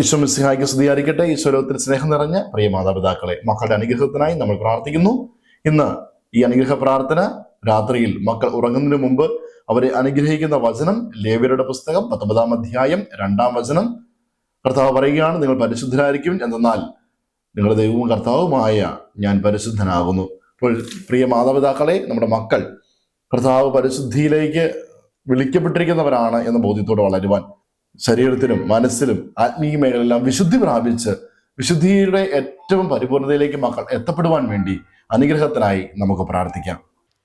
ഈശോ മിസ്സിഹായിക്ക് സ്തുതിയായിരിക്കട്ടെ ഈശ്വരത്തിൽ സ്നേഹം നിറഞ്ഞ പ്രിയ മാതാപിതാക്കളെ മക്കളുടെ അനുഗ്രഹത്തിനായി നമ്മൾ പ്രാർത്ഥിക്കുന്നു. ഇന്ന് ഈ അനുഗ്രഹ പ്രാർത്ഥന രാത്രിയിൽ മക്കൾ ഉറങ്ങുന്നതിന് മുമ്പ് അവരെ അനുഗ്രഹിക്കുന്ന വചനം ലേവ്യരുടെ പുസ്തകം പത്തൊമ്പതാം അധ്യായം രണ്ടാം വചനം. കർത്താവ് പറയുകയാണ് നിങ്ങൾ പരിശുദ്ധരായിരിക്കും. എന്തെന്നാൽ നിങ്ങളുടെ ദൈവവും കർത്താവുമായ ഞാൻ പരിശുദ്ധനാകുന്നു. അപ്പോൾ പ്രിയ മാതാപിതാക്കളെ നമ്മുടെ മക്കൾ കർത്താവ് പരിശുദ്ധിയിലേക്ക് വിളിക്കപ്പെട്ടിരിക്കുന്നവരാണ് എന്ന ബോധ്യത്തോടെ വളരുവാൻ ശരീരത്തിലും മനസ്സിലും ആത്മീയ മേഖലയിലെല്ലാം വിശുദ്ധി പ്രാപിച്ച് വിശുദ്ധിയുടെ ഏറ്റവും പരിപൂർണതയിലേക്ക് മക്കൾ എത്തപ്പെടുവാൻ വേണ്ടി അനുഗ്രഹത്തിനായി നമുക്ക് പ്രാർത്ഥിക്കാം.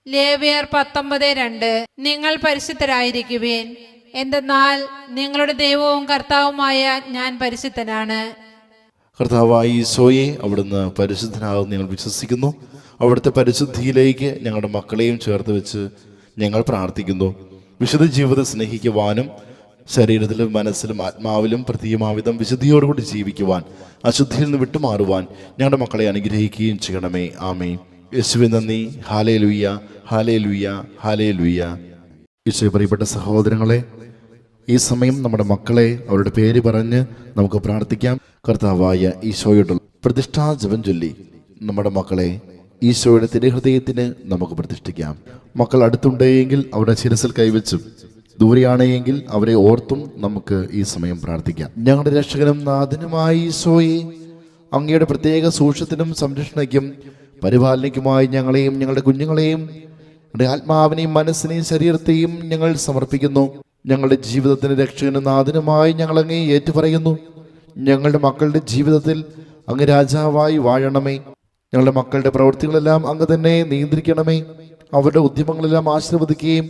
ലേവിയർ പത്തൊമ്പത് രണ്ട് നിങ്ങൾ പരിശുദ്ധരായിരിക്കുവേൻ. എന്തെന്നാൽ നിങ്ങളുടെ ദൈവവും കർത്താവുമായ ഞാൻ പരിശുദ്ധനാണ്. കർത്താവായി സോയെ അവിടുന്ന് പരിശുദ്ധനാകും ഞങ്ങൾ വിശ്വസിക്കുന്നു. അവിടുത്തെ പരിശുദ്ധിയിലേക്ക് ഞങ്ങളുടെ മക്കളെയും ചേർത്ത് വെച്ച് ഞങ്ങൾ പ്രാർത്ഥിക്കുന്നു. വിശുദ്ധ ജീവിതം സ്നേഹിക്കുവാനും ശരീരത്തിലും മനസ്സിലും ആത്മാവിലും പ്രതീയമാവിധം വിശുദ്ധിയോടുകൂടി ജീവിക്കുവാൻ അശുദ്ധിയിൽ നിന്ന് വിട്ടുമാറുവാൻ ഞങ്ങളുടെ മക്കളെ അനുഗ്രഹിക്കുകയും ചെയ്യണമേ. ആമേ യേശുവെ നന്ദി. ഹാലേ ലുയ്യ ഹാലേ ലുയ്യ ഹാലേ ലുയ്യ യേശു പ്രിയപ്പെട്ട സഹോദരങ്ങളെ ഈ സമയം നമ്മുടെ മക്കളെ അവരുടെ പേര് പറഞ്ഞ് നമുക്ക് പ്രാർത്ഥിക്കാം. കർത്താവായ ഈശോയുടെ പ്രതിഷ്ഠാ ജപം ചൊല്ലി നമ്മുടെ മക്കളെ ഈശോയുടെ തിരുഹൃദയത്തിന് നമുക്ക് പ്രതിഷ്ഠിക്കാം. മക്കൾ അടുത്തുണ്ടെങ്കിൽ അവരുടെ ശിരസിൽ കൈവച്ചും ദൂരെയാണെങ്കിൽ അവരെ ഓർത്തും നമുക്ക് ഈ സമയം പ്രാർത്ഥിക്കാം. ഞങ്ങളുടെ രക്ഷകനും നാഥനുമായി ഈശോയെ അങ്ങയുടെ പ്രത്യേക സൂക്ഷ്യത്തിനും സംരക്ഷണയ്ക്കും പരിപാലനയ്ക്കുമായി ഞങ്ങളെയും ഞങ്ങളുടെ കുഞ്ഞുങ്ങളെയും ഞങ്ങളുടെ ആത്മാവിനെയും മനസ്സിനെയും ശരീരത്തെയും ഞങ്ങൾ സമർപ്പിക്കുന്നു. ഞങ്ങളുടെ ജീവിതത്തിന് രക്ഷകനും നാഥനുമായി ഞങ്ങൾ അങ്ങേ ഏറ്റുപറയുന്നു. ഞങ്ങളുടെ മക്കളുടെ ജീവിതത്തിൽ അങ്ങ് രാജാവായി വാഴണമേ. ഞങ്ങളുടെ മക്കളുടെ പ്രവൃത്തികളെല്ലാം അങ്ങ് തന്നെ നിയന്ത്രിക്കണമേ. അവരുടെ ഉദ്യമങ്ങളെല്ലാം ആശീർവദിക്കുകയും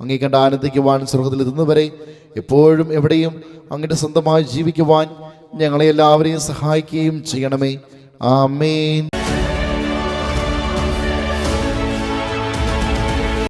അങ്ങേ കണ്ട് ആനന്ദിക്കുവാൻ സ്വർഗത്തിൽ എത്തുന്നവരെ എപ്പോഴും എവിടെയും അങ്ങയുടെ സ്വന്തമായി ജീവിക്കുവാൻ ഞങ്ങളെ എല്ലാവരെയും സഹായിക്കുകയും ചെയ്യണമേ. ആമേൻ.